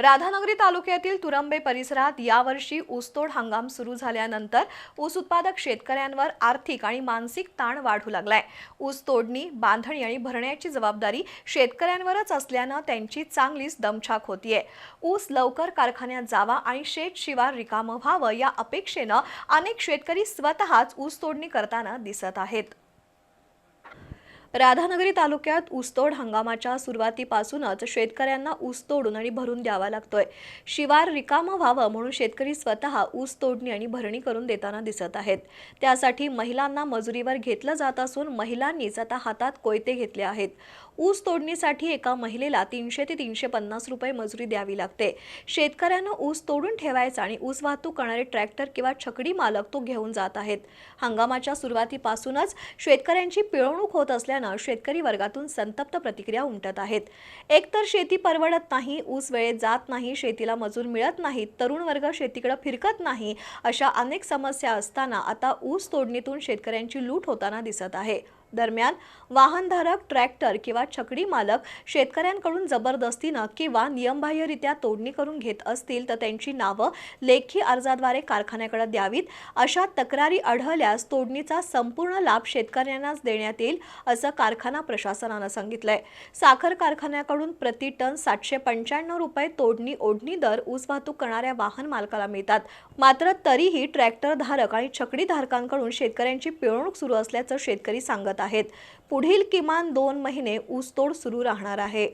राधानगरी तालुक्यातील तुरंबे परिसरात यावर्षी ऊसतोड हंगाम सुरू झाल्यानंतर ऊस उत्पादक शेतकऱ्यांवर आर्थिक आणि मानसिक ताण वाढू लागलाय. ऊस तोडणी बांधणी आणि भरण्याची जबाबदारी शेतकऱ्यांवरच असल्यानं त्यांची चांगलीच दमछाक होतीये. ऊस लवकर कारखान्यात जावा आणि शेत शिवार रिकामं व्हावं या अपेक्षेनं अनेक शेतकरी स्वतःच ऊस तोडणी करताना दिसत आहेत. राधानगरी तालुक्यात ऊसतोड हंगामाच्या सुरुवातीपासूनच शेतकऱ्यांना ऊस तोडून आणि भरून द्यावा लागतोय. शिवार रिकामं व्हावं म्हणून शेतकरी स्वतः ऊस तोडणी आणि भरणी करून देताना दिसत आहेत. त्यासाठी महिलांना मजुरीवर घेतलं जात असून महिलांनीच आता हातात कोयते घेतले आहेत. ऊस तोडणीसाठी एका महिलेला तीनशे ते तीनशे पन्नास रुपये मजुरी द्यावी लागते. शेतकऱ्यांना ऊस तोडून ठेवायचा आणि ऊस वाहतूक करणारे ट्रॅक्टर किंवा छकडी मालक तो घेऊन जात आहेत. हंगामाच्या सुरुवातीपासूनच शेतकऱ्यांची पिळवणूक होत असल्यानं शेतकरी वर्गातून संतप्त प्रतिक्रिया उमटत आहेत. एकतर शेती परवडत नाही ऊस वेळेत जात नाही शेतीला मजूर मिळत नाही तरुण वर्ग शेतीकडे फिरकत नाही अशा अनेक समस्या असताना आता ऊस तोडणीतून शेतकऱ्यांची लूट होताना दिसत आहे. दरम्यान वाहनधारक ट्रॅक्टर किंवा छकडी मालक शेतकऱ्यांकडून जबरदस्तीनं किंवा नियमबाह्यरित्या तोडणी करून घेत असतील तर त्यांची नावं लेखी अर्जाद्वारे कारखान्याकडे द्यावीत. अशा तक्रारी आढळल्यास तोडणीचा संपूर्ण लाभ शेतकऱ्यांनाच देण्यात येईल असं कारखाना प्रशासनानं सांगितलंय. साखर कारखान्याकडून प्रति टन सातशे पंच्याण्णव रुपये तोडणी ओढणी दर ऊस वाहतूक करणाऱ्या वाहन मालकाला मिळतात. मात्र तरीही ट्रॅक्टर धारक आणि छकडी धारकांकडून शेतकऱ्यांची पिळवणूक सुरू असल्याचं शेतकरी सांगत आहेत. पुढील किमान दोन महिने ऊसतोड सुरू राहणार आहे.